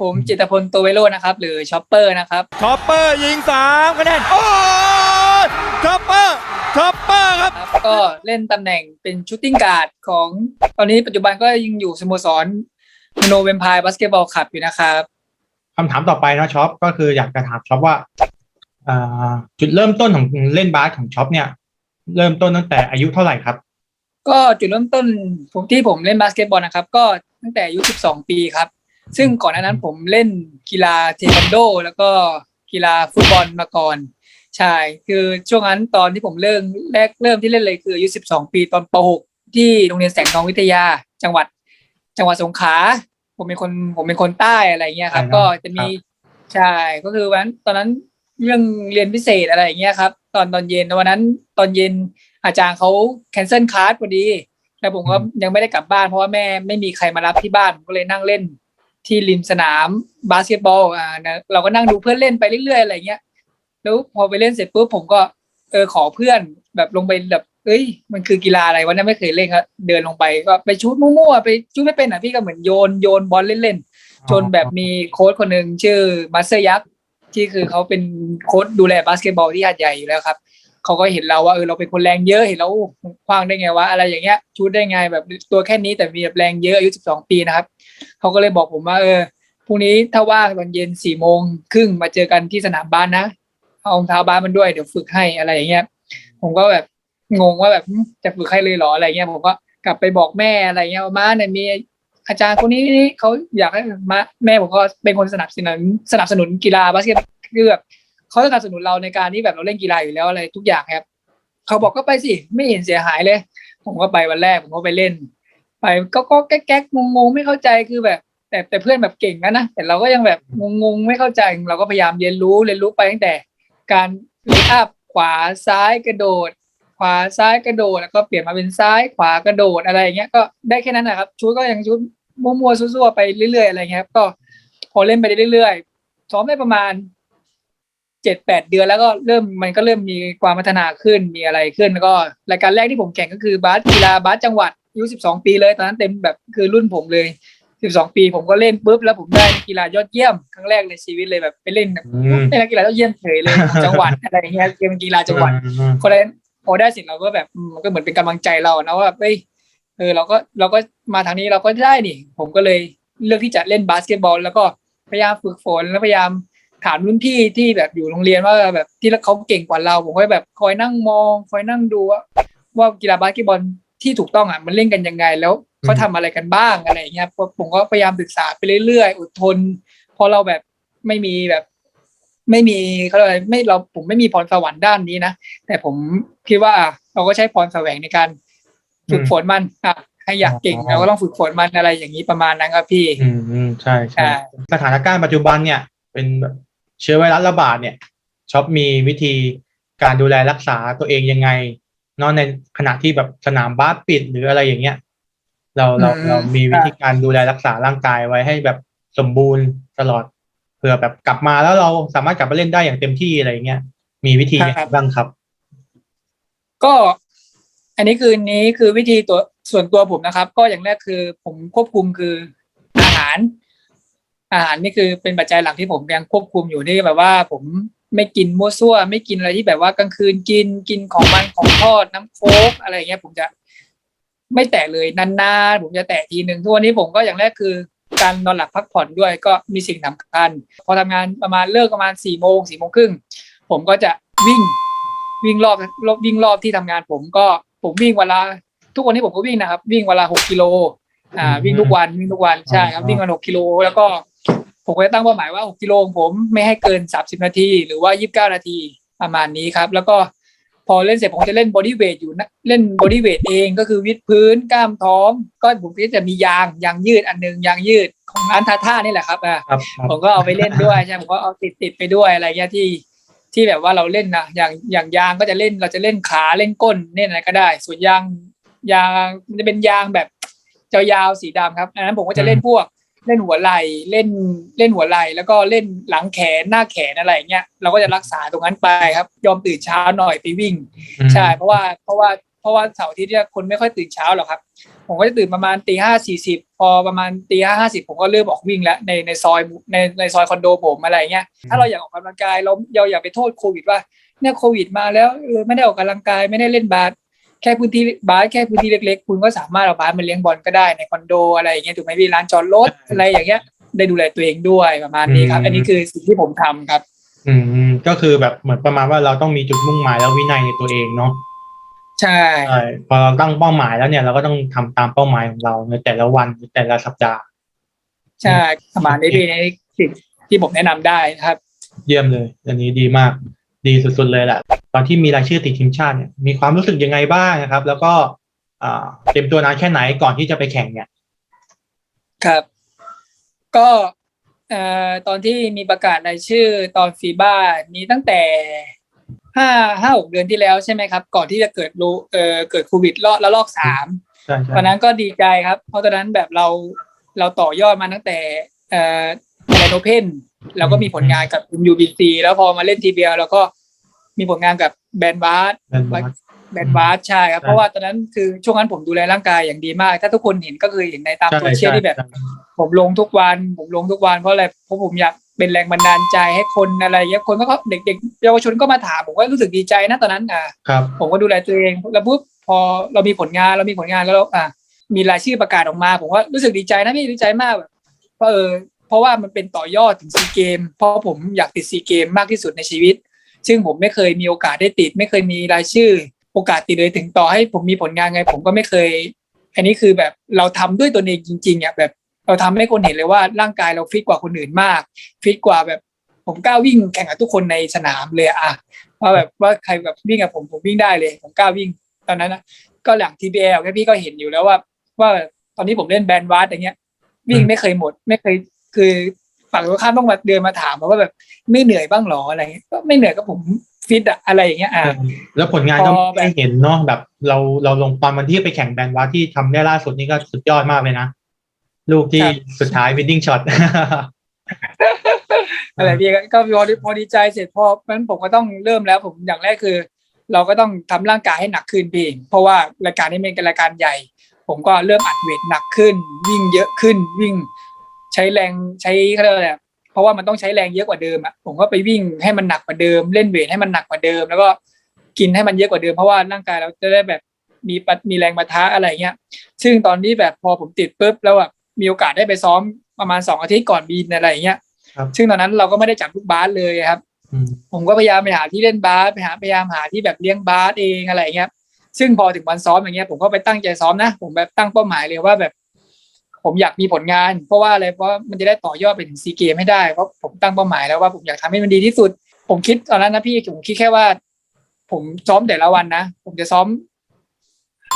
ผมจิตรพลโตเวโรนะครับ หรือช็อปเปอร์นะครับ ช็อปเปอร์ยิงสามคะแนนโอ้ยช็อปเปอร์ช็อปเปอร์ครับ ครับก็เล่นตำแหน่งเป็นชูตติ้งการ์ดของ ตอนนี้ปัจจุบันก็ยังอยู่สโมสรโนเวมพายบาสเกตบอลคลับอยู่นะครับ คำถามต่อไปนะช็อปก็คืออยากจะถามช็อปว่าอ่าจุดเริ่มต้นของเล่นบาสของช็อปเนี่ย เริ่มต้นตั้งแต่อายุเท่าไหร่ครับ ก็จุดเริ่มต้นผมที่ผมเล่นบาสเกตบอลนะครับ ก็ตั้งแต่อายุ 12 ปีครับ ซึ่งก่อนหน้านั้นผมเล่นกีฬาเทควันโด แล้วก็กีฬาฟุตบอลมาก่อนใช่คือช่วงนั้นตอนที่ผมเริ่มแรกเริ่มที่เล่นเลยคืออายุ 12 ปีตอนป .6 ที่โรงเรียนแสงทองวิทยา จังหวัด จังหวัดสงขลาผมเป็นคนผมเป็นคนใต้อะไรเงี้ยครับใช่ครับก็จะมีใช่ก็คือวันนั้นตอนนั้นเรื่องเรียนพิเศษอะไรอย่างเงี้ยครับ ตอนตอนเย็นวันนั้นตอนเย็นอาจารย์เขาแคนเซิลคลาสพอดีแล้วผมก็ยังไม่ได้กลับบ้านเพราะว่าแม่ไม่มีใครมารับที่บ้านผมก็เลยนั่งเล่น ที่ริมสนามบาสเกตบอลอ่านะเราก็นั่งดูเพื่อนเล่นไปเรื่อยๆอะไรเงี้ยแล้วพอไปเล่นเสร็จปุ๊บผมก็เออขอเพื่อนแบบลงไปแบบเอ้ย มันคือกีฬาอะไรวะเนี่ยไม่เคยเล่นครับเดินลงไปก็ไปชุดมั่วๆไปชุดไม่เป็นอะพี่ก็เหมือนโยนโยนบอลเล่นๆจนแบบมีโค้ชคนหนึ่งชื่อมาสเตอร์ยักษ์ที่คือเขาเป็นโค้ชดูแลบาสเกตบอลที่หาดใหญ่อยู่แล้วครับ เขาก็เห็นเราว่าเออเราเป็นคนแรงเยอะเห็นเราคว้างได้ไงวะอะไรอย่างเงี้ยชุดได้ไงแบบตัวแค่นี้แต่มีแบบแรงเยอะอายุ12ปีนะครับเขาก็เลยบอกผมว่าเออพรุ่งนี้ถ้าว่างตอนเย็นสี่โมงครึ่งมาเจอกันที่สนามบ้านนะเอารองเท้าบ้านมันด้วยเดี๋ยวฝึกให้อะไรอย่างเงี้ย ผมก็แบบงงว่าแบบจะฝึกให้เลยหรออะไรเงี้ยผมก็กลับไปบอกแม่อะไรเงี้ยว่ามาเนี่ยมีอาจารย์คนนี้เขาอยากให้มาแม่ผมก็เป็นคนสนับสนุนสนับสนุนกีฬาบาสเกตคือแบบ เขาสนับสนุนเราในการที่แบบเราเล่นกีฬาอยู่แล้วอะไรทุกอย่างครับ เขาบอกก็ไปสิไม่เห็นเสียหายเลย ผมก็ไปวันแรกผมก็ไปเล่น ไปก็ก็แก๊กงงงๆไม่เข้าใจคือแบบ แต่แต่เพื่อนแบบเก่งนะนะแต่เราก็ยังแบบงงๆไม่เข้าใจเราก็พยายามเรียนรู้เรียนรู้ไปตั้งแต่ การเลย์อัพขวาซ้ายกระโดด ขวาซ้ายกระโดดแล้วก็เปลี่ยนมาเป็นซ้ายขวากระโดดอะไรอย่างเงี้ยก็ได้แค่นั้นนะครับชุดก็ยังชุดมั่วๆซั่วๆไปเรื่อยๆอะไรเงี้ยครับก็พอเล่นไปเรื่อยๆซ้อมได้ประมาณ เจ็ดแปดเดือนแล้วก็เริ่มมันก็เริ่มมีความพัฒนาขึ้นมีอะไรขึ้นแล้วก็รายการแรกที่ผมแข่งก็คือบาสกีฬาบาสจังหวัดอายุสิบสองปีเลยตอนนั้นเต็มแบบคือรุ่นผมเลยสิบสองปีผมก็เล่นปุ๊บแล้วผมได้นักกีฬายอดเยี่ยมครั้งแรกในชีวิตเลยแบบไปเล่นแบบอืมเป็นนักกีฬายอดเยี่ยมเฉยเลยของจังหวัดอะไรอย่างเงี้ยเป็นกีฬาจังหวัดอืมพอได้พอได้เสร็จเราก็แบบอืมมันก็เหมือนเป็นกำลังใจเรานะว่าเอ้ยเออเราก็เราก็มาทางนี้เราก็ได้นี่ ผมก็เลยเลือกที่จะเล่นบาสเกตบอล แล้วก็พยายามฝึกฝนแล้วพยายาม ถามรุ่นพี่ที่แบบอยู่โรงเรียนว่าแบบที่เขาเก่งกว่าเรา ผมก็แบบคอยนั่งมอง คอยนั่งดูว่าว่ากีฬาบาสเกตบอลที่ถูกต้องอะมันเล่นกันยังไงแล้วเขาทำอะไรกันบ้างอะไรอย่างเงี้ยผมก็พยายามศึกษาไปเรื่อยๆอดทน พอเราแบบไม่มีแบบ ไม่มีเขาเรียกอะไรไม่เราผมไม่มีพรสวรรค์ด้านนี้นะแต่ผมคิดว่าเราก็ใช้พรแสวงในการฝึกฝนมันอะให้อยากเก่งเราก็ต้องฝึกฝนมันอะไรอย่างนี้ประมาณนั้นครับพี่ อืมอืมใช่ใช่ใช่สถานการณ์ปัจจุบันเนี่ย เป็นแบบ เชื้อไวรัสระบาดเนี่ยช็อปมีวิธีการดูแลรักษาตัวเองยังไงเนอกในขณะที่แบบสนามบาสปิดหรืออะไรอย่างเงี้ย เราเราอืมเรามีวิธีการดูแลรักษาร่างกายไว้ให้แบบสมบูรณ์ตลอดเผื่อแบบกลับมาแล้วเราสามารถกลับมาเล่นได้อย่างเต็มที่อะไรอย่างเงี้ยมีวิธียังไงบ้างครับ ก็ อันนี้คือนี้คือวิธีตัวส่วนตัวผมนะครับ ก็อย่างแรกคือผมควบคุมคืออาหาร อาหารนี่คือเป็นปัจจัยหลักที่ผมยังควบคุมอยู่นี่แบบว่า ผมไม่กินมั่วซั่ว ไม่กินอะไรที่แบบว่ากลางคืนกินกินของมันของทอดน้ำโค้กอะไรอย่างเงี้ย ผมจะไม่แตะเลยนานๆผมจะแตะทีหนึ่งทุกวันนี้ผมก็อย่างแรกคือ การนอนหลับพักผ่อนด้วยก็มีสิ่งสำคัญ พอทำงานประมาณเลิกประมาณสี่โมงสี่โมงครึ่งผมก็จะวิ่งวิ่งรอบรอบวิ่งรอบที่ทำงาน ผมก็ผมวิ่งเวลาทุกวันนี้ผมก็วิ่งนะครับ วิ่งเวลาหกกิโลอ่าอืมวิ่งทุกวันวิ่งทุกวันใช่ครับอ๋อวิ่งวันหกกิโลแล้วก็ ผมก็จะตั้งเป้าหมายว่าหกกิโลของผมไม่ให้เกินสามสิบนาที หรือว่ายี่สิบเก้านาทีประมาณนี้ครับ แล้วก็พอเล่นเสร็จผมจะเล่นบอดี้เวทอยู่นะเล่นบอดี้เวทเองก็คือวิดพื้นกล้ามท้อง ก็ผมก็จะมียางยางยืดอันหนึงยางยืดของร้านทาท่านี่แหละครับอ่าครับผมก็เอาไปเล่นด้วยใช่ผมก็เอาติดติดไปด้วยอะไรเงี้ยที่ที่แบบว่าเราเล่นนะอย่างอย่างยางก็จะเล่นเราจะเล่นขาเล่นก้นเล่นอะไรก็ได้ ส่วนยางยางมันจะเป็นยางแบบยาวๆสีดำครับอันนั้นผมก็จะเล่นพวก เล่นหัวไหล่เล่นเล่นหัวไหล่แล้วก็เล่นหลังแขนหน้าแขนอะไรเงี้ยเราก็จะรักษาตรงนั้นไปครับ ยอมตื่นเช้าหน่อยไปวิ่ง ใช่ เพราะว่าเพราะว่าพราะว่าเสาร์อาทิตย์เนี่ยคนไม่ค่อยตื่นเช้าหรอกครับ ผมก็จะตื่นประมาณตีห้าสี่สิบพอประมาณตีห้าห้าสิบผมก็เริ่มออกวิ่งแล้วในในซอยในในซอยคอนโดผมอะไรเงี้ยถ้าเราอยากออกกำลังกายเราเราอย่าไปโทษโควิดว่าเนี่ยโควิดมาแล้วเออไม่ได้ออกกำลังกายไม่ได้เล่นบาส แค่พื้นที่บาสแค่พื้นที่เล็กๆ คุณก็สามารถเอาบาสมาเลี้ยงบอลก็ได้ในคอนโดอะไรอย่างเงี้ยถูกไหมพี่ร้านจอดรถอะไรอย่างเงี้ย ได้ดูแลตัวเองด้วยประมาณนี้ครับ อันนี้คือสิ่งที่ผมทำครับ อืมก็คือแบบเหมือนประมาณว่าเราต้องมีจุดมุ่งหมายแล้ววินัยในตัวเองเนาะใช่ใช่พอเราตั้งเป้าหมายแล้วเนี่ยเราก็ต้องทำตามเป้าหมายของเราในแต่ละวันในแต่ละสัปดาห์ใช่ประมาณนี้พี่ในสิ่งที่ผมแนะนำได้ครับ เยี่ยมเลย อันนี้ดีมาก ดีสุดๆเลยแหละตอนที่มีรายชื่อติดทีมชาติเนี่ยมีความรู้สึกยังไงบ้างนะครับ แล้วก็อ่าเตรียมตัวนานแค่ไหนก่อนที่จะไปแข่งเนี่ย ครับ ก็เอ่อตอนที่มีประกาศรายชื่อตอนฟีบ้านี้ตั้งแต่ห้าห้าหกเดือนที่แล้วใช่ไหมครับ ก่อนที่จะเกิดโรเอ่อเกิดโควิดรอบแล้วลอกสามใช่ใช่ตอนนั้นก็ดีใจครับ เพราะตอนนั้นแบบเราเราต่อยอดมาตั้งแต่เอ่อแลนโอเพนเราก็มีผลงานกับ UBC แล้วพอมาเล่นทีเบียเราก็ มีผลงานกับแบรนด์บาร์เป็นวัดแบนบาสใช่ครับใช่เพราะว่าตอนนั้นคือช่วงนั้นผมดูแลร่างกายอย่างดีมาก ถ้าทุกคนเห็นก็คือเห็นในตามใช่โซเชียลใช่ที่แบบใช่ผมลงทุกวันผมลงทุกวันเพราะอะไรเพราะผมอยากเป็นแรงบันดาลใจให้คนอะไรเงี้ยคนก็เด็กๆเยาวชนก็มาถามผมก็รู้สึกดีใจนะตอนนั้นอะครับผมก็ดูแลตัวเองแล้วปุ๊บพอเรามีผลงานเรามีผลงานแล้วอะมีรายชื่อประกาศออกมา ผมก็รู้สึกดีใจนะพี่ดีใจมากแบบเพราะเออเพราะว่ามันเป็นต่อยอดถึงซีเกมเพราะผมอยากติดซีเกมมากที่สุดในชีวิต ซึ่งผมไม่เคยมีโอกาสได้ติด ไม่เคยมีรายชื่อ โอกาสติดเลยถึงต่อให้ผมมีผลงานไง ผมก็ไม่เคย อันนี้คือแบบเราทำด้วยตัวเองจริงๆอะแบบเราทำให้คนเห็นเลยว่าร่างกายเราฟิตกว่าคนอื่นมากฟิตกว่าแบบผมกล้าวิ่งแข่งกับทุกคนในสนามเลยอะว่าแบบว่าใครแบบวิ่งกับผมผมวิ่งได้เลยผมกล้าวิ่งตอนนั้นนะก็หลัง TBL แค่พี่ก็เห็นอยู่แล้วว่า ว่าตอนนี้ผมเล่นแบนด์วาร์ดอย่างเงี้ย วิ่งไม่เคยหมด ไม่เคยคือ ฝั่งตรงข้ามต้องมาเดินมาถามว่าแบบไม่เหนื่อยบ้างหรออะไรเงี้ยก็ไม่เหนื่อยก็ผมฟิตอะอะไรอย่างเงี้ยอะแล้วผลงานก็พอแบบไม่เห็นเนาะแบบ เราเราลงตอนวันที่ไปแข่งแบนวาที่ทำได้ล่าสุดนี่ก็สุดยอดมากเลยนะ ลูกที่ครับสุดท้ายวินดิ้งช็อตอะไรพี่ก็ก็พอดีพอดีใจเสร็จพอนั้นผมก็ต้องเริ่มแล้ว ผมอย่างแรกคือ เราก็ต้องทำร่างกายให้หนักขึ้นพี่เพราะว่ารายการนี้เป็นรายการใหญ่ ผมก็เริ่มอัดเวทหนักขึ้น วิ่งเยอะขึ้นวิ่ง ใช้แรงใช้เขาเรียกว่าอะไรอะเพราะว่ามันต้องใช้แรงเยอะกว่าเดิมอะผมก็ไปวิ่งให้มันหนักกว่าเดิม เล่นเวทให้มันหนักกว่าเดิม แล้วก็กินให้มันเยอะกว่าเดิมเพราะว่าร่างกายเราจะได้แบบมีปะมีแรงปะทะอะไรเงี้ย ซึ่งตอนนี้แบบพอผมติดปุ๊บแล้วแบบมีโอกาสได้ไปซ้อมประมาณสองอาทิตย์ก่อนบินอะไรอย่างเงี้ยครับซึ่งตอนนั้นเราก็ไม่ได้จับลูกบาสเลยครับอืมผมก็พยายามไปหาที่เล่นบาสไปหาพยายามหาที่แบบเลี้ยงบาสเองอะไรอย่างเงี้ย ซึ่งพอถึงวันซ้อมอย่างเงี้ยผมก็ไปตั้งใจซ้อมนะ ผมแบบตั้งเป้าหมายเลยว่าแบบ ผมอยากมีผลงาน เพราะว่าอะไรเพราะมันจะได้ต่อยอดไปถึงซีเกมให้ได้เพราะผมตั้งเป้าหมายแล้วว่าผมอยากทำให้มันดีที่สุด ผมคิดตอนนั้นนะพี่ผมคิดแค่ว่า ผมซ้อมแต่ละวันนะผมจะซ้อม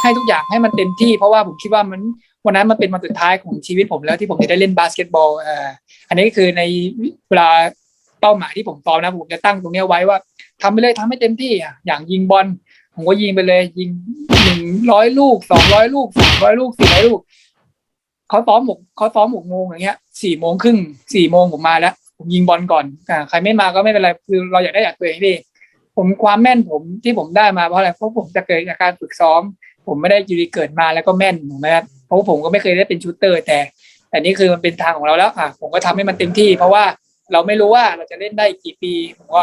ให้ทุกอย่างให้มันเต็มที่ เพราะว่าผมคิดว่ามันวันนั้นมันเป็นวันสุดท้ายของชีวิตผมแล้วที่ผมจะได้เล่นบาสเกตบอลอ่ออันนี้ก็คือในเวลาเป้าหมายที่ผมซ้อมนะผมจะตั้งตรงนี้ไว้ว่าทำไปเลยทำให้เต็มที่อะอย่างยิงบอลผมก็ยิงไปเลย ยิงหนึ่งร้อยลูกสองร้อยลูกสามร้อยลูกสี่ร้อยลูก เขาซ้อมหกเขาซ้อมหกโมงอย่างเงี้ยสี่โมงครึ่งสี่โมงผมมาแล้ว ผมยิงบอลก่อนอ่าใครไม่มาก็ไม่เป็นไรคือเราอยากได้จากตัวเองพี่ผมความแม่นผมที่ผมได้มาเพราะอะไรเพราะผมจะเกิดจากการฝึกซ้อม ผมไม่ได้อยู่ดีเกิดมาแล้วก็แม่นถูกไหมครับเพราะผมก็ไม่เคยได้เป็นชูเตอร์ แต่แต่นี่คือมันเป็นทางของเราแล้วอะผมก็ทำให้มันเต็มที่ เพราะว่าเราไม่รู้ว่าเราจะเล่นได้กี่ปีผมก็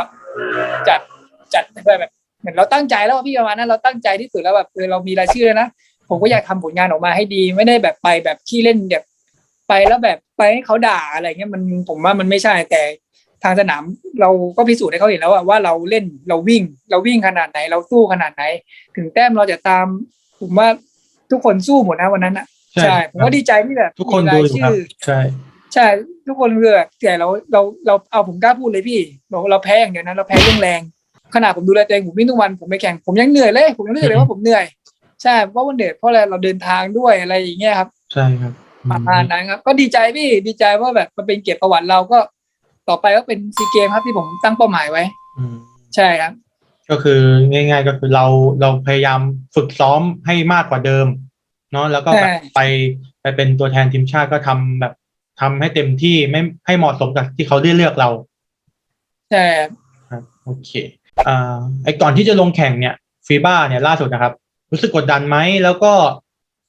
จัดจัดเพื่อแบบเหมือนเราตั้งใจแล้วพี่ประมาณนั้นเราตั้งใจที่สุดแล้วแบบเออเรามีรายชื่อแล้วนะ ผมก็อยากทำผลงานออกมาให้ดี ไม่ได้แบบไปแบบขี้เล่นแบบไปแล้วแบบไปให้เขาด่าอะไรเงี้ยมันผมว่ามันไม่ใช่แต่ทางสนามเราก็พิสูจน์ให้เขาเห็นแล้วอะว่าเราเล่นเราวิ่ง เราวิ่งขนาดไหน เราสู้ขนาดไหน ถึงแต้มเราจะตาม ผมว่าทุกคนสู้หมดนะวันนั้นอะใช่ใช่ผมก็ดีใจที่แบบทุกคนมีดูรายอยู่ครับชื่อใช่ใช่ทุกคนเลือกแต่เราเราเราเอาผมกล้าพูดเลยพี่เราเราแพ้อย่างเดียวนะเราแพ้เรื่องแรงขนาดผมดูแลตัวเองผมวิ่งทุกวันผมไปแข่งผมยังเหนื่อยเลย ผมยังรู้สึกเลยว่าผมเหนื่อย ใช่เพราะวันเดือดเพราะอะไรเราเดินทางด้วยอะไรอย่างเงี้ยครับ ใช่ครับอืประมาณนั้นครับ ก็ดีใจพี่ดีใจว่าแบบมันเป็นเกียรติประวัติเราก็ต่อไปก็เป็นซีเกมครับที่ผมตั้งเป้าหมายไว้อืมใช่ครับ ก็คือง่าย ๆ ก็คือเราเราพยายามฝึกซ้อมให้มากกว่าเดิม เนาะแล้วก็แบบใช่ไปไปเป็นตัวแทนทีมชาติก็ทำแบบทำให้เต็มที่ไม่ให้เหมาะสมกับที่เขาเลือกเลือกเราใช่ครับครับโอเคอ่าไอก่อนที่จะลงแข่งเนี่ยฟีบ้าเนี่ยล่าสุดนะครับ รู้สึกกดดันไหมแล้วก็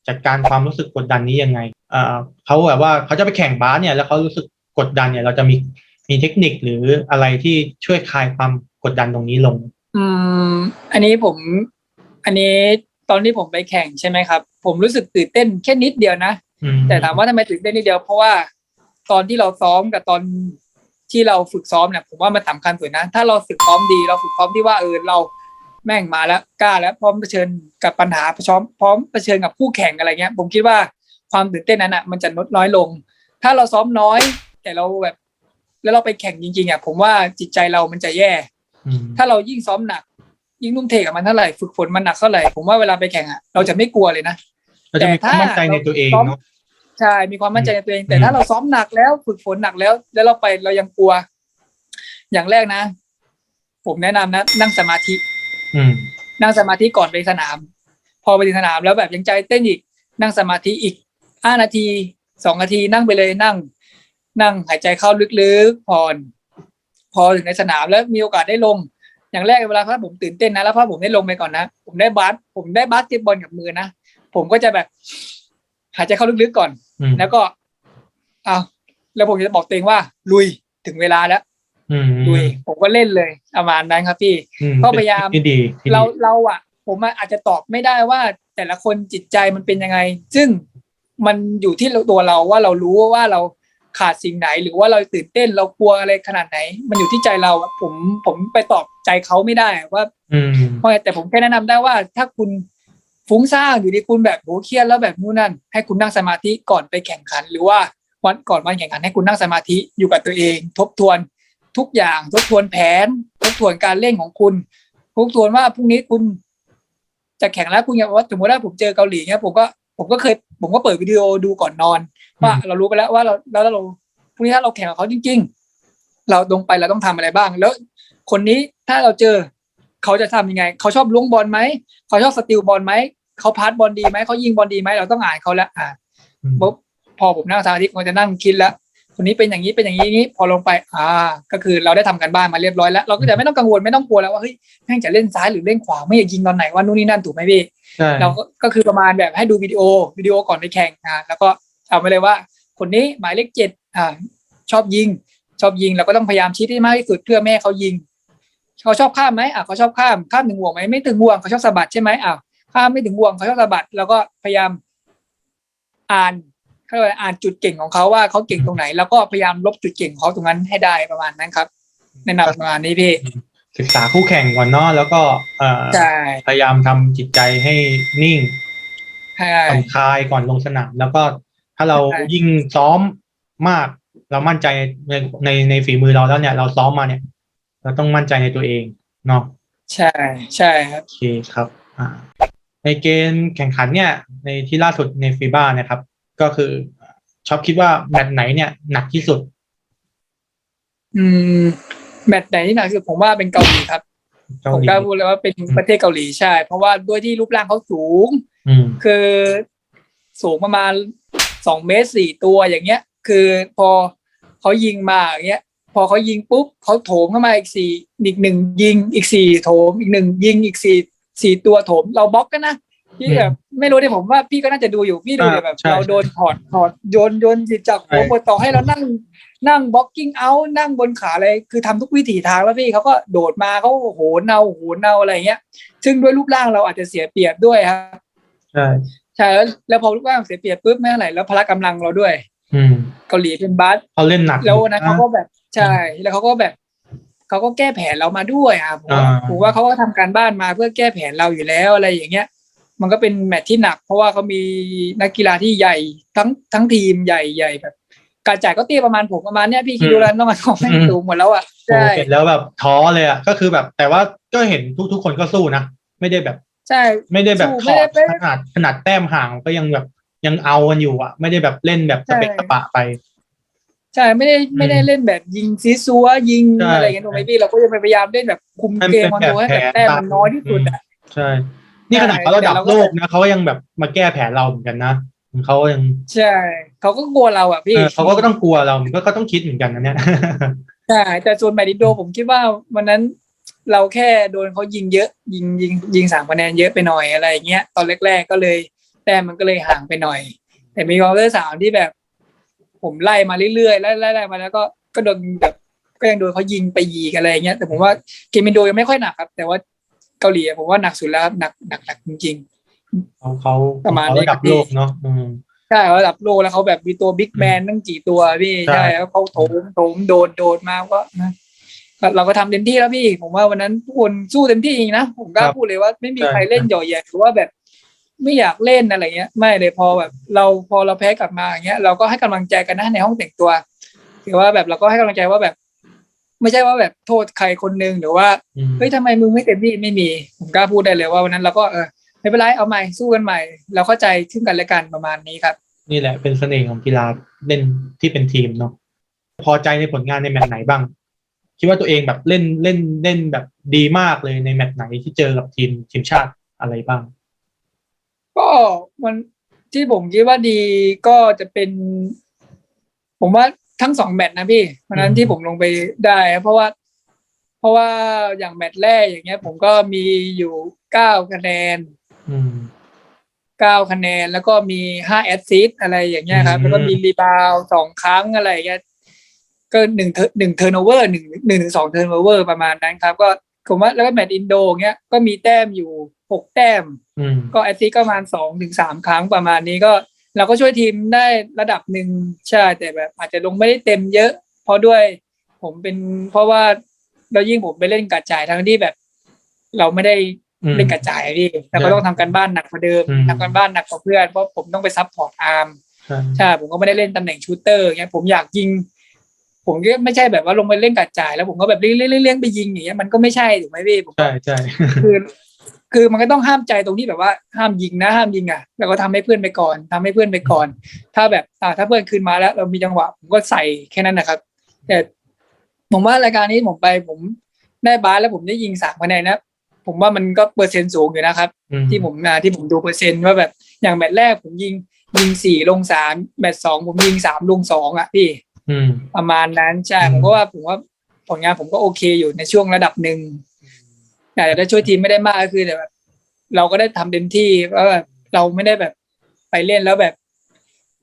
จัดการความรู้สึกกดดันนี้ยังไงเอ่อเขาแบบว่าเขาจะไปแข่งบาสเนี่ยแล้วเขารู้สึกกดดันเนี่ย เราจะมีมีเทคนิคหรืออะไรที่ช่วยคลายความกดดันตรงนี้ลง อืม อันนี้ผม อันนี้ตอนที่ผมไปแข่งใช่ไหมครับ ผมรู้สึกตื่นเต้นแค่นิดเดียวนะอืมแต่ถามว่าทำไมตื่นเต้นนิดเดียวเพราะว่าตอนที่เราซ้อมกับตอนที่เราฝึกซ้อมเนี่ยผมว่ามันสำคัญสุดนะ ถ้าเราฝึกซ้อมดีเราฝึกซ้อมที่ว่าเออเรา แม่งมาแล้วกล้าแล้วพร้อมเผชิญกับปัญหาพร้อมพร้อมเผชิญกับคู่แข่งอะไรเงี้ย ผมคิดว่าความตื่นเต้นนั้นอะมันจะลดน้อยลง ถ้าเราซ้อมน้อย แต่เราแบบ แล้วเราไปแข่งจริงๆอะผมว่าจิตใจเรามันจะแย่อืมถ้าเรายิ่งซ้อมหนัก ยิ่งนุ่มเทกับมันเท่าไหร่ฝึกฝนมันหนักเท่าไหร่ผมว่าเวลาไปแข่งอะเราจะไม่กลัวเลยนะเราจะมีความมั่นใจในตัวเองซ้อมเนาะใช่มีความมั่นใจในตัวเอง แต่อืมถ้าเราซ้อมหนักแล้วฝึกฝนหนักแล้ว แล้วเราไปเรายังกลัว อย่างแรกนะ ผมแนะนำนะ นั่งสมาธิอืม นั่งสมาธิก่อนไปสนาม พอไปถึงสนามแล้วแบบยังใจเต้นอีก นั่งสมาธิอีกห้านาทีสองนาทีนั่งไปเลยนั่ง นั่งหายใจเข้าลึกๆผ่อน พอถึงในสนามแล้วมีโอกาสได้ลง อย่างแรกเวลาถ้าผมตื่นเต้นนะแล้วพอผมได้ลงไปก่อนนะผมได้บาสผมได้บาสเก็ตบอลกับมือนะผมก็จะแบบ หายใจเข้าลึกๆก่อนอืมแล้วก็ เอาแล้วผมจะบอกตัวเองว่า ลุยถึงเวลาแล้ว อืมลุยผมก็เล่นเลยประมาณนั้นครับพี่อืมก็พยายามที่ดีที่ดีเราเราอะ ผมอะอาจจะตอบไม่ได้ว่า แต่ละคนจิตใจมันเป็นยังไง ซึ่งมันอยู่ที่ตัวเราว่าเรารู้ว่าเราขาดสิ่งไหน หรือว่าเราตื่นเต้นเรากลัวอะไรขนาดไหน มันอยู่ที่ใจเราอะผมผมไปตอบใจเขาไม่ได้ว่าอืมเพราะแต่ผมแค่แนะนำได้ว่า ถ้าคุณฟุ้งซ่านอยู่ดีคุณแบบโหเครียดแล้วแบบนู่นนั่นให้คุณนั่งสมาธิก่อนไปแข่งขัน หรือว่าวันก่อนวันแข่งขันให้คุณนั่งสมาธิอยู่กับตัวเอง ทบทวน ทุกอย่างทบทวนแผนทบทวนการเล่นของคุณทบทวนว่าพรุ่งนี้คุณจะแข่งแล้วคุณอย่างว่าสมมติว่าผมเจอเกาหลีเนี่ยผมก็ผมก็เคย ผมก็เปิดวิดีโอดูก่อนนอน ว่าเรารู้ไปแล้วว่าเราแล้วเราพรุ่งนี้ถ้าเราแข่งกับเขาจริง ๆ เราลงไปเราต้องทำอะไรบ้าง แล้วคนนี้ถ้าเราเจอเขาจะทำยังไง เขาชอบล้วงบอลไหมเขาชอบสติลบอลไหมเขาพาสบอลดีไหมเขายิงบอลดีไหมเราต้องอ่านเขาแล้วอ่าอืมปุ๊บพอผมนั่งสมาธิผมจะนั่งคิดแล้ว คนนี้เป็นอย่างนี้เป็นอย่างนี้นี้พอลงไป อ่า ก็คือเราได้ทำการบ้านมาเรียบร้อยแล้ว เราก็จะไม่ต้องกังวลไม่ต้องกลัวแล้วว่าเฮ้ยแม่งจะเล่นซ้ายหรือเล่นขวาไม่อยากยิงตอนไหนว่านู่นนี่นั่นถูกไหมพี่ใช่เราก็ก็คือประมาณแบบให้ดูวิดีโอวิดีโอก่อนไปแข่งอ่าแล้วก็เอาไปเลยว่า คนนี้หมายเลขเจ็ดอ่าชอบยิง ชอบยิงเราก็ต้องพยายามชี้ให้มากที่สุดเพื่อแม่ให้เขายิงเขาชอบข้ามไหมอะเขาชอบข้ามข้ามถึงห่วงไหมไม่ถึงห่วงเขาชอบสะบัดใช่ไหมอะข้ามไม่ถึงห่วงเขาชอบสะบัด แล้วก็พยายามอ่าน เขาเรียกว่าอ่านจุดเก่งของเขาว่าเขาเก่งตรงไหน แล้วก็พยายามลบจุดเก่งของเขาตรงนั้นให้ได้ประมาณนั้นครับแนะนำประมาณนี้พี่ศึกษาคู่แข่งก่อนเนาะแล้วก็เอ่อใช่พยายามทำจิตใจให้นิ่งใช่ผ่อนคลายก่อนลงสนาม แล้วก็ถ้าเราใช่ยิ่งซ้อมมาก เรามั่นใจในในในฝีมือเราแล้วเนี่ย เราซ้อมมาเนี่ย เราต้องมั่นใจในตัวเองเนาะใช่ใช่ครับโอเคครับ อ่า ในเกมแข่งขันเนี่ย ในที่ล่าสุดในฟีบ้านะครับ ก็คือชอบคิดว่าแมตช์ไหนเนี่ยหนักที่สุด อืม แมตช์ไหนที่หนักที่สุดผมว่าเป็นเกาหลีครับเกาผมหลีกล้าพูดเลยว่าเป็นประเทศเกาหลีใช่ เพราะว่าด้วยที่รูปร่างเขาสูงอืมคือสูงประมาณสองเมตรสี่ตัวอย่างเงี้ย คือพอเขายิงมาอย่างเงี้ย พอเขายิงปุ๊บเขาโถมเข้ามาอีกสี่อีกหนึ่งยิงอีกสี่โถมอีกหนึ่งยิงอีกสี่สี่ตัวโถม เราบล็อกกันนะ พี่แบบไม่รู้ที่ผมว่าพี่ก็น่าจะดูอยู่พี่ดูเลยแบบ เราโดนถอดถอดโยนโยนจากหัวบนต่อให้เรานั่งนั่งบล็อกกิ้งเอานั่งบนขาเลยคือทำทุกวิถีทางแล้วพี่เขาก็โดดมาเขาโหนเอาโหนเอาอะไรเงี้ย ซึ่งด้วยรูปร่างเราอาจจะเสียเปรียบด้วยครับใช่ใช่แล้วแล้วพอรูปร่างเสียเปรียบปุ๊บไม่เท่าไหร่แล้วพละกำลังเราด้วย อืมเกาหลีเป็นบาสเขาเล่นหนักแล้วนะเขาก็แบบใช่แล้วเขาก็แบบเขาก็แก้แผนเรามาด้วยอะผมว่าอ่าผมว่าเขาก็ทำการบ้านมาเพื่อแก้แผนเราอยู่แล้วอะไรอย่างเงี้ย มันก็เป็นแมตช์ที่หนัก เพราะว่าเขามีนักกีฬาที่ใหญ่ทั้งทั้งทีมใหญ่ใหญ่แบบ การจ่ายก็เตี้ยประมาณผมประมาณเนี้ยพี่คิดดูแล้วน้องมันของแม่งสูงหมดแล้วอะโอ้ใช่เสร็จแล้วแบบท้อเลยอะก็คือแบบแต่ว่าก็เห็นทุกทุกคนก็สู้นะไม่ได้แบบ ใช่ ไม่ได้แบบสู้ถไม่อได้ดไม่ได้ขนาดขนาดแต้มห่างก็ยังแบบยังเอากันอยู่อะ ไม่ได้แบบเล่นแบบสเปกใช่สปะไปใช่ไม่ได้ไม่ได้เล่นแบบยิงซีซัวยิงใช่อะไรเงี้ยถูกไหมพี่เราก็จะพยายามเล่นแบบคุมให้มันเกมเป็นมันดูให้แบบแบบแผนแต้มมันน้อยที่สุดอะใช่ นี่ขนาดเขาระดับแต่เราก็โลกนะเขาก็ยังแบบมาแก้แผนเราเหมือนกันนะเขายังใช่เขาก็กลัวเราอะพี่เออเขาก็ต้องกลัวเรามันก็ก็ต้องคิดเหมือนกันนะเนี่ยใช่แต่ส่วนแมตตินโดผมคิดว่าวันนั้นเราแค่โดนเขายิงเยอะ ยิงยิงยิงสามคะแนนเยอะไปหน่อยอะไรอย่างเงี้ยตอนแรกๆก็เลยแต้มมันก็เลยห่างไปหน่อย แต่มีความเลือสามที่แบบ ผมไล่มาเรื่อยๆไล่ไล่ไล่มาแล้วก็ก็โดนแบบก็ยังโดนเขายิงไปยีกอะไรอย่างเงี้ยแต่ผมว่าเกมอินโดยังไม่ค่อยหนักครับ แต่ว่า เกาหลีอะผมว่าหนักสุดแล้วครับหนักหนักหนักจริงเขาเขาประมาณเขานี้ระดับครับพี่โลกเนาะอืมๆใช่ระดับโลกแล้วเขาแบบมีตัวบิ๊กแมนตั้งกี่ตัวพี่ใช่ใช่แล้วเขาโถมโถมโดดโดดมาก็นะเราก็ทำเต็มที่แล้วพี่ผมว่าวันนั้นทุกคนสู้เต็มที่จริงนะผมกล้าพูดเลยว่าไม่มีใครเล่นหย่อแย่หรือว่าแบบ ไม่อยากเล่นอะไรเงี้ย ไม่เลยพอแบบ เราพอเราแพ้กลับมาอย่างเงี้ยเราก็ให้กำลังใจกันนะในห้องแต่งตัวถือว่าแบบเราก็ให้กำลังใจว่าแบบ ไม่ใช่ว่าแบบโทษใครคนนึงหรือว่าอืมเฮ้ยทำไมมึงไม่เต็มที่ไม่มีผมกล้าพูดได้เลยว่าวันนั้นเราก็เออไม่เป็นไรเอาใหม่สู้กันใหม่ เราเข้าใจซึ่งกันและกันประมาณนี้ครับ นี่แหละเป็นเสน่ห์ของกีฬาเล่นที่เป็นทีมเนาะพอใจในผลงานในแมตช์ไหนบ้าง คิดว่าตัวเองแบบเล่นเล่นเล่นแบบดีมากเลยในแมตช์ไหนที่เจอกับทีมทีมชาติอะไรบ้าง ก็มันที่ผมคิดว่าดีก็จะเป็น ผมว่า ทั้งสองแมตช์นะพี่วันนั้นอืมที่ผมลงไปได้ครับเพราะว่า เพราะว่าอย่างแมตช์แรกอย่างเงี้ย ผมก็มีอยู่เก้าคะแนนอืมเก้าคะแนนแล้วก็มีห้าแอสซิสอะไรอย่างเงี้ยครับอืมแล้วก็มีรีบาวด์สองครั้งอะไรอย่างเงี้ยก็หนึ่งหนึ่งเทอร์โนเวอร์หนึ่งหนึ่งถึงสองเทอร์โนเวอร์ประมาณนั้นครับ ก็ผมว่าแล้วก็แมตช์อินโดเงี้ยก็มีแต้มอยู่หกแต้มอืมก็แอสซิสต์ก็ประมาณสองถึงสามครั้งประมาณนี้ก็ เราก็ช่วยทีมได้ระดับหนึ่งใช่แต่แบบ อาจจะลงไม่ได้เต็มเยอะ เพราะด้วยผมเป็นเพราะว่าเรายิ่งผมไปเล่นกระจายทั้งที่แบบ เราไม่ได้อืมเล่นกระจายพี่เราก็ต้องทำการบ้านหนักกว่าเดิมอืมทำการบ้านหนักกว่าเพื่อนเพราะผมต้องไปซัพพอร์ตอาร์มใช่ใช่ผมก็ไม่ได้เล่นตำแหน่งชูตเตอร์เงี้ยผมอยากยิง ผมก็ไม่ใช่แบบว่าลงไปเล่นกระจาย แล้วผมก็แบบเลี้ยงเลี้ยงเลี้ยงไปยิงอย่างเงี้ยมันก็ไม่ใช่ถูกไหมพี่ผมใช่ใช่คือ คือมันก็ต้องห้ามใจตรงที่แบบว่าห้ามยิงนะห้ามยิงอะแล้วก็ทำให้เพื่อนไปก่อนทำให้เพื่อนไปก่อน ถ้าแบบอ่าถ้าเพื่อนคืนมาแล้ว เรามีจังหวะผมก็ใส่แค่นั้นนะครับ แต่ผมว่ารายการนี้ผมไปผมได้บาสแล้วผมได้ยิงสามคะแนนนะผมว่ามันก็เปอร์เซ็นต์สูงอยู่นะครับอืมที่ผมมาที่ผมดูเปอร์เซ็นต์ว่าแบบอย่างแมตช์แรกผมยิงยิงสี่ลงสามแมตช์สองผมยิงสามลงสองอะพี่อืมประมาณนั้นใช่อืมผมก็ว่าผมว่าผลงานผมก็โอเคอยู่ในช่วงระดับหนึ่ง แต่ได้ช่วยทีมไม่ได้มากก็คือแต่แบบ เราก็ได้ทำเต็มที่ว่าแบบเราไม่ได้แบบไปเล่นแล้วแบบ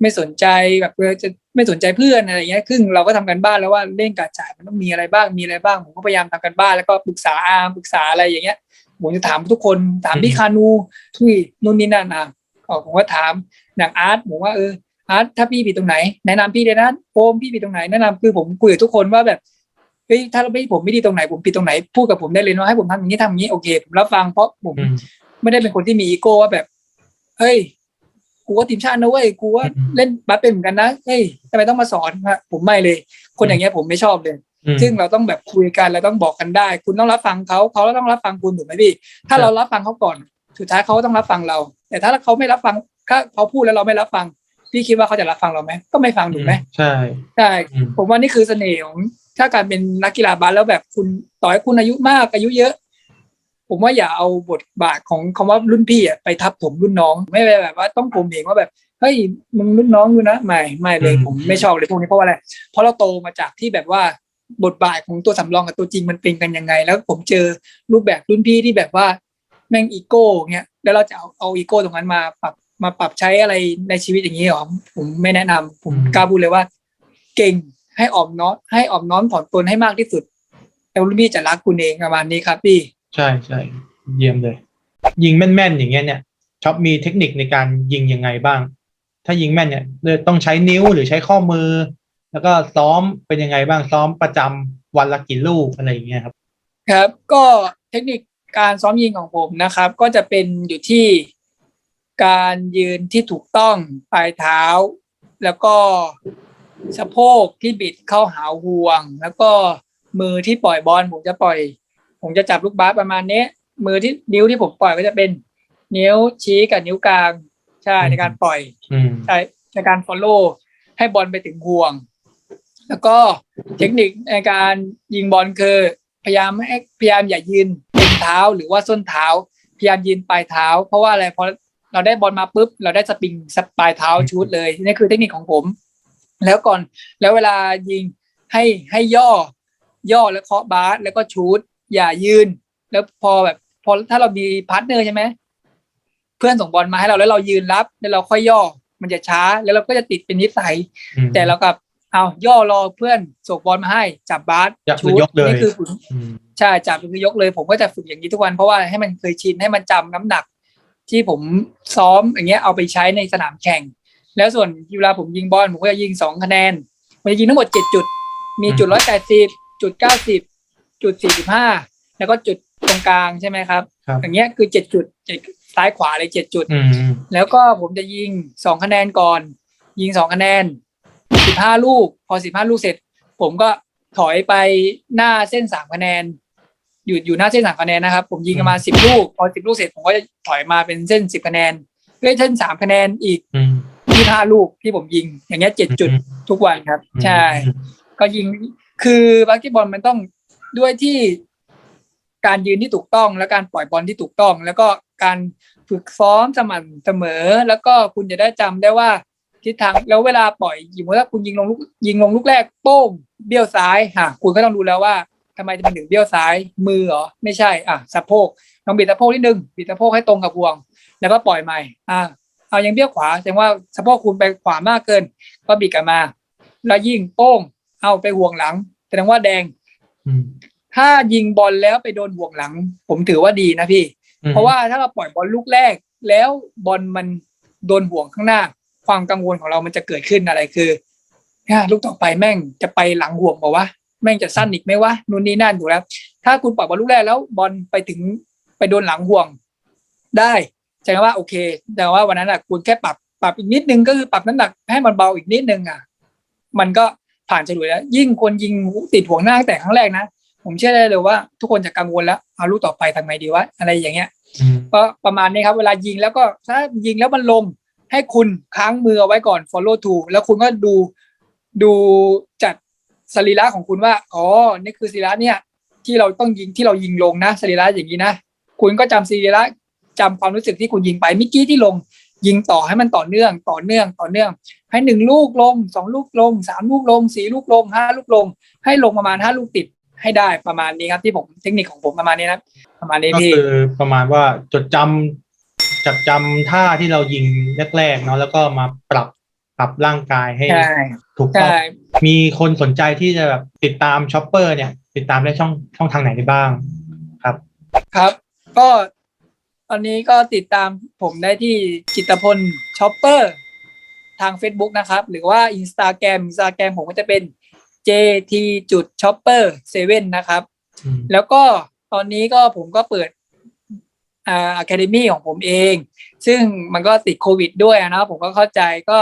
ไม่สนใจแบบเออจะไม่สนใจเพื่อนอะไรอย่างเงี้ยครึ่งเราก็ทำกันบ้านแล้วว่าเล่นการจ่ายมันต้องมีอะไรบ้างมีอะไรบ้างผมก็พยายามทำกันบ้านแล้วก็ปรึกษาอาร์มปรึกษาอะไรอย่างเงี้ยผมจะถามทุกคนถามพี่คานูทุยนู่นนี่นั่นอะก็ผมก็ถามอย่างอาร์ตผมว่าเอออาร์ตถ้าพี่ผิดตรงไหนแนะนำพี่เลยนะโฟมพี่ผิดตรงไหนแนะนำคือผมคุยกับทุกคนว่าแบบ เฮ้ยถ้าไม่ผมไม่ดีตรงไหนผมผิดตรงไหนพูดกับผมได้เลยนะให้ผมทำอย่างนี้ทำอย่างนี้โอเคผมรับฟังเพราะผมอืมไม่ได้เป็นคนที่มีอีโก้ว่าแบบเฮ้ยกูก็ทีมชาตินะเว้ยกูว่าอืมเล่นบาสเป็นเหมือนกันนะเฮ้ยทำไมต้องมาสอนวะผมไม่เลย คนอย่างเงี้ยผมไม่ชอบเลยอืมซึ่งเราต้องแบบคุยกันเราต้องบอกกันได้ คุณต้องรับฟังเขาเขาก็ต้องรับฟังคุณถูกไหมพี่ถ้าครับเรารับฟังเขาก่อนสุดท้ายเขาก็ต้องรับฟังเรา แต่ถ้าเขาไม่รับฟังถ้าเขาพูดแล้วเราไม่รับฟัง พี่คิดว่าเขาจะรับฟังเราไหมก็ไม่ฟังถูกไหมใช่ใช่อืมผมว่านี่คือเสน่ห์ของถ้าการเป็นนักกีฬาบาสแล้วแบบคุณต่อให้คุณอายุมากอายุเยอะ ผมว่าอย่าเอาบทบาทของคำว่ารุ่นพี่อะไปทับถมรุ่นน้อง ไม่ไปแบบว่าต้องผมเองว่าแบบเฮ้ยมึงรุ่นน้องอยู่นะไม่ไม่เลยอืมผมไม่ชอบเลยพวกนี้เพราะว่าอะไรเพราะเราโตมาจากที่แบบว่าบทบาทของตัวสำรองกับตัวจริงมันเป็นกันยังไง แล้วผมเจอรูปแบบรุ่นพี่ที่แบบว่าแม่งอีโก้เงี้ยแล้วเราจะเอาเอาอีโก้ตรงนั้นมาปรับ มาปรับใช้อะไรในชีวิตอย่างนี้หรอผมไม่แนะนำผมอืมกล้าพูดเลยว่า เก่งให้ออมน้อมให้ออมน้อมถ่อมตนให้มากที่สุดแล้วรุ่นพี่จะรักคุณเองประมาณนี้ครับพี่ ใช่ใช่เยี่ยมเลย ยิงแม่นๆอย่างเงี้ยเนี่ยช็อปมีเทคนิคในการยิงยังไงบ้าง ถ้ายิงแม่นเนี่ยต้องใช้นิ้วหรือใช้ข้อมือ แล้วก็ซ้อมเป็นยังไงบ้างซ้อมประจำวันละกี่ลูกอะไรอย่างเงี้ยครับ ครับ ก็เทคนิคการซ้อมยิงของผมนะครับ ก็จะเป็นอยู่ที่ การยืนที่ถูกต้องปลายเท้า แล้วก็สะโพกที่บิดเข้าหาห่วง แล้วก็มือที่ปล่อยบอลผมจะปล่อย ผมจะจับลูกบาสประมาณนี้ มือที่นิ้วที่ผมปล่อยก็จะเป็น นิ้วชี้กับนิ้วกลางใช่อืมในการปล่อยอืมใช่ในการ follow ให้บอลไปถึงห่วง แล้วก็เทคนิคในการยิงบอลคือพยายามไม่ให้พยายามอย่ายืนบนเท้าหรือว่าส้นเท้า พยายามยืนปลายเท้า เพราะว่าอะไรเพราะ เราได้บอลมาปุ๊บเราได้สปริงสปลายเท้าชูดเลยนี่คือเทคนิคของผม แล้วก่อนแล้วเวลายิงให้ให้ย่อ ย่อแล้วเคาะบาสแล้วก็ชูดอย่ายืน แล้วพอแบบพอถ้าเรามีพาร์ทเนอร์ใช่ไหมเพื่อนส่งบอลมาให้เราแล้วเรายืนรับ แล้วเราค่อยย่อ มันจะช้าแล้วเราก็จะติดเป็นนิสัยอืมแต่เรากับเอาย่อรอเพื่อนส่งบอลมาให้ จับบาสจับชูดยกเลยนี่คือฝึกอืมใช่จับคือยกเลย ผมก็จะฝึกอย่างนี้ทุกวันเพราะว่าให้มันเคยชินให้มันจำน้ำหนัก ที่ผมซ้อมอย่างเงี้ยเอาไปใช้ในสนามแข่ง แล้วส่วนเวลาผมยิงบอลผมก็จะยิงสองคะแนนมันจะยิงทั้งหมดเจ็ดจุด มีจุดร้อยแปดสิบจุดเก้าสิบจุดสี่สิบห้าแล้วก็จุดตรงกลางใช่ไหมครับครับอย่างเงี้ยคือเจ็ดจุดเจ็ดซ้ายขวาเลยเจ็ดจุดอืมแล้วก็ผมจะยิงสองคะแนนก่อน ยิงสองคะแนนสิบห้าลูก พอสิบห้าลูกเสร็จ ผมก็ถอยไปหน้าเส้นสามคะแนน อยู่อยู่หน้าเส้นสามคะแนนนะครับ ผมยิงประมาณสิบลูกพอสิบลูกเสร็จผมก็จะถอยมาเป็นเส้นสิบคะแนนเพื่อเส้นสามคะแนนอีกอืมยี่ห้าลูกที่ผมยิง อย่างเงี้ยเจ็ดจุดทุกวันครับ ใช่ ก็ยิงคือบาสเกตบอลมันต้องด้วยที่การยืนที่ถูกต้อง และการปล่อยบอลที่ถูกต้อง แล้วก็การฝึกซ้อมสม่ำเสมอ แล้วก็คุณจะได้จำได้ว่าทิศทางแล้วเวลาปล่อยสมมติว่าคุณยิงลงลูกยิงลงลูกแรกโป้งเบี้ยวซ้ายค่ะคุณก็ต้องรู้แล้วว่า ทำไมมันถึงเบี้ยวซ้ายมือเหรอไม่ใช่อะสะโพกลองบิดสะโพกนิดนึงบิดสะโพกให้ตรงกับห่วง แล้วก็ปล่อยใหม่อะเอายังเบี้ยวขวาแสดงว่าสะโพกคุณไปขวามากเกิน ก็บิดกลับมา แล้วยิงโป้ง เอาไปห่วงหลังแสดงว่าแดงอืมถ้ายิงบอลแล้วไปโดนห่วงหลัง ผมถือว่าดีนะพี่อืมเพราะว่าถ้าเราปล่อยบอลลูกแรก แล้วบอลมันโดนห่วงข้างหน้า ความกังวลของเรามันจะเกิดขึ้นอะไรคือเนี่ยลูกต่อไปแม่งจะไปหลังห่วงบอกว่า แม่งจะสั้นอีกไหมวะนู่นนี่นั่นถูกแล้วถ้าคุณปล่อยบอลลูกแรกแล้วบอลไปถึงไปโดนหลังห่วงได้แสดงว่าโอเคแต่ว่าวันนั้นอะคุณแค่ปรับปรับอีกนิดนึงก็คือปรับน้ำหนักให้มันเบาอีกนิดนึงอะ มันก็ผ่านฉลุยแล้ว ยิ่งคนยิงติดห่วงหน้าแต่ครั้งแรกนะผมเชื่อได้เลยว่า ทุกคนจะกังวลแล้วเอาลูกต่อไปทำไงดีวะอะไรอย่างเงี้ยก็ประมาณนี้ครับ เวลายิงแล้วก็ถ้ายิงแล้วมันลงให้คุณค้างมือเอาไว้ก่อน follow to แล้วคุณก็ดูดูจัด สรีระของคุณว่าอ๋อนี่คือสรีระเนี่ยที่เราต้องยิงที่เรายิงลงนะสรีระอย่างนี้นะคุณก็จำสรีระจำความรู้สึกที่คุณยิงไปเมื่อกี้ที่ลงยิงต่อให้มันต่อเนื่องต่อเนื่องต่อเนื่อง ให้หนึ่งลูกลงสองลูกลงสามลูกลงสี่ลูกลงห้าลูกลง ให้ลงประมาณห้าลูกติดให้ได้ประมาณนี้ครับที่ผมเทคนิคของผมประมาณนี้นะประมาณนี้พี่ก็คือประมาณว่าจดจำจดจำท่าที่เรายิงแรกๆเนาะแล้วก็มาปรับ ปรับร่างกายให้ใช่ถูกต้องใช่มีคนสนใจที่จะแบบติดตามช็อปเปอร์เนี่ย ติดตามได้ช่องช่องทางไหนได้บ้างครับ ครับ ก็ตอนนี้ก็ติดตามผมได้ที่จิตรพลช็อปเปอร์ทาง Facebook นะครับ หรือว่า Instagram Instagram ผมก็จะเป็น jt จุด shopper 7นะครับอืมแล้วก็ตอนนี้ก็ผมก็เปิดอ่า Academy ของผมเอง ซึ่งมันก็ติดโควิดด้วยอะนะผมก็เข้าใจก็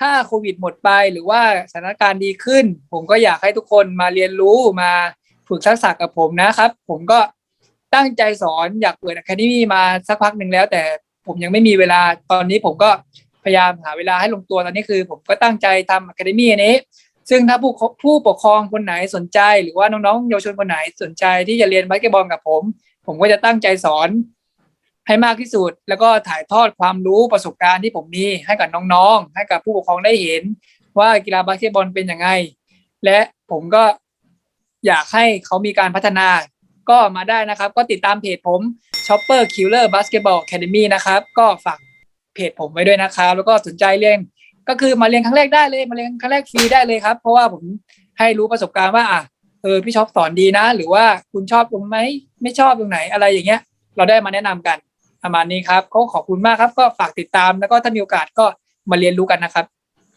ถ้าโควิดหมดไปหรือว่าสถานการณ์ดีขึ้น ผมก็อยากให้ทุกคนมาเรียนรู้มาฝึกทักษะกับผมนะครับ ผมก็ตั้งใจสอนอยากเปิด Academy มาสักพักหนึ่งแล้ว แต่ผมยังไม่มีเวลาตอนนี้ผมก็พยายามหาเวลาให้ลงตัวตอนนี้คือ ผมก็ตั้งใจทำ Academy อันนี้ ซึ่งถ้าผู้ผู้ปกครองคนไหนสนใจ หรือว่าน้องๆเยาวชนคนไหนสนใจที่จะเรียนบาสเกตบอลกับผม ผมก็จะตั้งใจสอน ให้มากที่สุด แล้วก็ถ่ายทอดความรู้ประสบการณ์ที่ผมมีให้กับน้องๆ ให้กับผู้ปกครองได้เห็น ว่ากีฬาบาสเกตบอลเป็นยังไง และผมก็อยากให้เขามีการพัฒนาก็มาได้นะครับ ก็ติดตามเพจผม Chopper Killer Basketball Academy นะครับ ก็ฝากเพจผมไว้ด้วยนะครับ แล้วก็สนใจเรียนก็คือมาเรียนครั้งแรกได้เลยมาเรียนครั้งแรกฟรีได้เลยครับ เพราะว่าผมให้รู้ประสบการณ์ว่าอะเออพี่ชอบสอนดีนะ หรือว่าคุณชอบตรงไหมไม่ชอบตรงไหนอะไรอย่างเงี้ย เราได้มาแนะนำกัน ประมาณนี้ครับก็ขอบคุณมากครับ ก็ฝากติดตามแล้วก็ถ้ามีโอกาสก็มาเรียนรู้กันนะครับ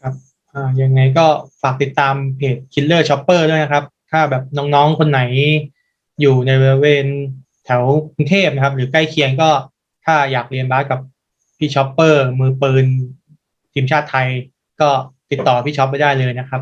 ครับอ่ายังไงก็ฝากติดตามเพจ Killer Shopper ด้วยนะครับ ถ้าแบบน้องๆคนไหนอยู่ในบริเวณแถวกรุงเทพนะครับ หรือใกล้เคียงก็ถ้าอยากเรียนบาสกับพี่ช็อปเปอร์ มือปืนทีมชาติไทย ก็ติดต่อพี่ช็อปไปได้เลยนะครับ